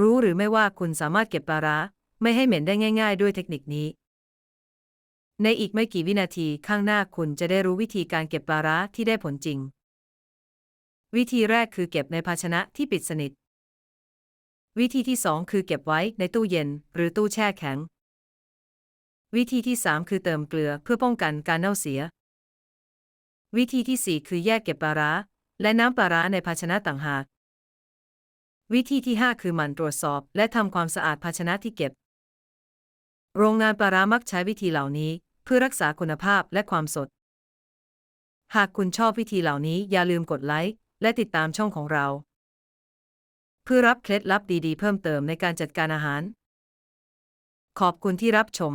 รู้หรือไม่ว่าคุณสามารถเก็บปลาร้าไม่ให้เหม็นได้ง่าย ๆ ด้วยเทคนิคนี้ ในอีกไม่กี่วินาทีข้างหน้าคุณจะได้รู้วิธีการเก็บปลาร้าที่ได้ผลจริง วิธีแรกคือเก็บในภาชนะที่ปิดสนิท วิธีที่ 2 คือเก็บไว้ในตู้เย็น หรือตู้แช่แข็ง วิธีที่ 3 คือเติมเกลือเพื่อป้องกันการเน่าเสีย วิธีที่ 4 คือแยกเก็บปลาร้าและน้ำปลาร้าในภาชนะต่างหาก วิธีที่ 5 คือหมั่นตรวจสอบ และทำความสะอาดภาชนะที่เก็บ โรงงานปลาร้ามักใช้วิธีเหล่านี้ เพื่อรักษาคุณภาพและความสด หากคุณชอบวิธีเหล่านี้อย่าลืมกดไลค์และติดตามช่องของเรา เพื่อรับเคล็ดลับดีๆ เพิ่มเติมในการจัดการอาหาร ขอบคุณที่รับชม